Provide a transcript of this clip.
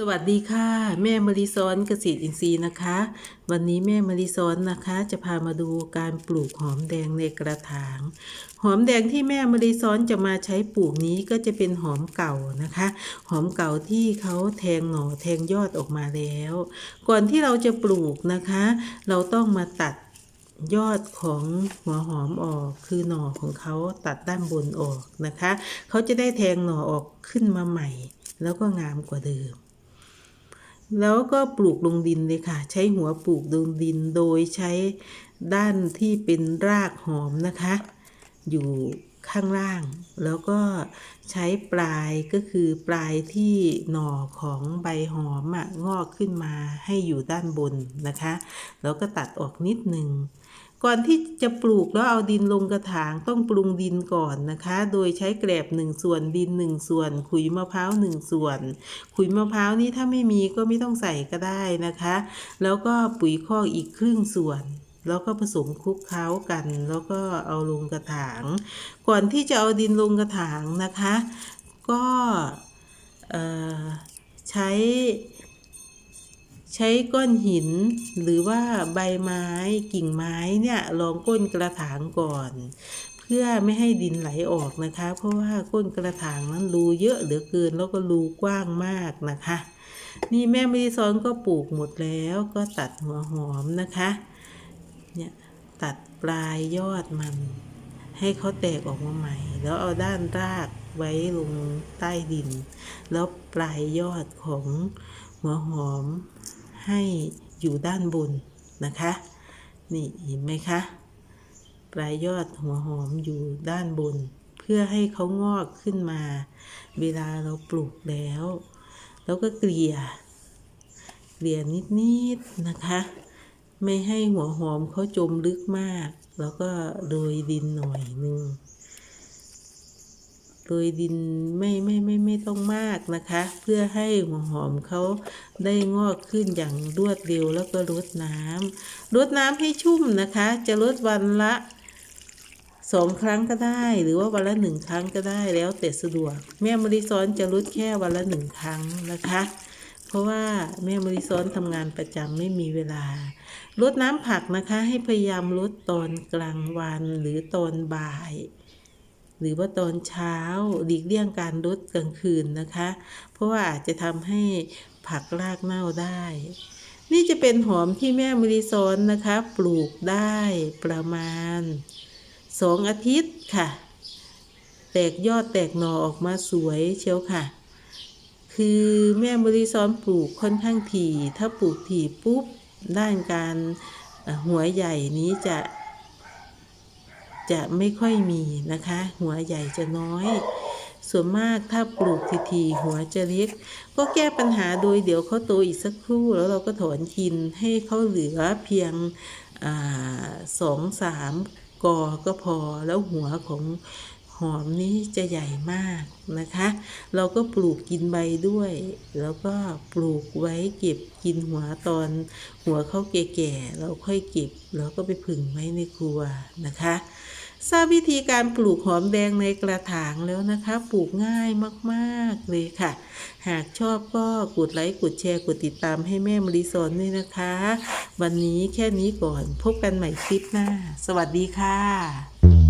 สวัสดีค่ะ แม่มริซ้อนเกษตรอินทรีย์นะคะ วันนี้แม่มริซ้อนนะคะ จะพามาดูการปลูกหอมแดงในกระถาง หอมแดงที่แม่มริซ้อนจะมาใช้ปลูกนี้ก็จะเป็นหอมเก่านะคะ หอมเก่าที่เขาแทงหน่อแทงยอดออกมาแล้ว ก่อนที่เราจะปลูกนะคะ เราต้องมาตัดยอดของหัวหอมออกคือหน่อของเขาตัดด้านบนออกนะคะ เขาจะได้แทงหน่อออกขึ้นมาใหม่ แล้วก็งามกว่าเดิม แล้วก็ปลูกลงดินเลยค่ะ ใช้หัวปลูกลงดินโดยใช้ด้านที่เป็นรากหอมนะคะ อยู่ข้างล่าง แล้วก็ใช้ปลายก็คือปลายที่หน่อของใบหอมอะงอกขึ้นมาให้อยู่ด้านบนนะคะ แล้วก็ตัดออกนิดหนึ่ง ก่อนที่จะปลูกแล้วเอาดินลงกระถางต้องปรุงดินก่อนนะคะ โดยใช้แกลบหนึ่งส่วนดินหนึ่งส่วน ขุยมะพร้าวหนึ่งส่วน ขุยมะพร้าวนี่ถ้าไม่มีก็ไม่ต้องใส่ก็ได้นะคะ แล้วก็ปุ๋ยคอกอีกครึ่งส่วน แล้วก็ผสมคลุกเคล้ากัน แล้วก็เอาลงกระถาง ก่อนที่จะเอาดินลงกระถางนะคะ ก็ใช้ ใช้ก้อนหิน หรือว่าใบไม้กิ่งไม้เนี่ยรองก้นกระถางก่อน เพื่อไม่ให้ดินไหลออกนะคะ เพราะว่าก้นกระถางนั้นรูเยอะเหลือเกินแล้วก็รูกว้างมากนะคะ นี่แม่ไม่ได้ซ้อนก็ปลูกหมดแล้วก็ตัดหัวหอมนะคะเนี่ยตัดปลายยอดมัน ให้เขาแตกออกมาใหม่ แล้วเอาด้านรากไว้ลงใต้ดิน แล้วปลายยอดของหัวหอม ให้อยู่ด้านบนนะคะ นี่เห็นไหมคะปลายยอดหัวหอมอยู่ด้านบน เพื่อให้เขางอกขึ้นมา เวลาเราปลูกแล้วแล้วก็เกลี่ยเกลี่ยนิดๆนะคะ ไม่ให้หัวหอมเขาจมลึกมาก แล้วก็โรยดินหน่อยนึง โรยดินไม่ไม่ไม่ไม่ต้องมากนะคะ เพื่อให้หัวหอมเขาได้งอกขึ้นอย่างรวดเร็วแล้วก็รดน้ำรดน้ำให้ชุ่มนะคะ จะรดวันละสองครั้งก็ได้ หรือว่าวันละหนึ่งครั้งก็ได้แล้วแต่สะดวก แม่มริซ้อนจะรดแค่วันละหนึ่งครั้งนะคะ เพราะว่าแม่มริซ้อนทำงานประจำไม่มีเวลาลดน้ำผักนะคะให้พยายามลดตอนกลางวันหรือตอนบ่าย หรือว่าตอนเช้าหลีกเลี่ยงการลดกลางคืนนะคะ เพราะว่าอาจจะทำให้ผักรากเน่าได้ นี่จะเป็นหอมที่แม่มริซอนนะคะ ปลูกได้ประมาณสองอาทิตย์ค่ะ แตกยอดแตกหน่อออกมาสวยเชียวค่ะ คือแม่บริซอนปลูกค่อนข้างถี่ ถ้าปลูกถี่ปุ๊บด้านการหัวใหญ่นี้จะ จะไม่ค่อยมีนะคะ หัวใหญ่จะน้อย ส่วนมากถ้าปลูกทีๆหัวจะเล็ก ก็แก้ปัญหาโดยเดี๋ยวเขาโตอีกสักครู่ แล้วเราก็ถอนกินให้เขาเหลือเพียงอสองสามกอก็พอแล้วหัวของ หอมนี้จะใหญ่มากนะคะ เราก็ปลูกกินใบด้วย แล้วก็ปลูกไว้เก็บกินหัวตอนหัวเขาแก่ๆเราค่อยเก็บแล้วก็ไปผึ่งไว้ในครัวนะคะทราบวิธีการปลูกหอมแดงในกระถางแล้วนะคะ ปลูกง่ายมากๆเลยค่ะ หากชอบก็กดไลค์ กดแชร์ กดติดตามให้แม่มริสอนด้วยนะคะ วันนี้แค่นี้ก่อนพบกันใหม่คลิปหน้า สวัสดีค่ะ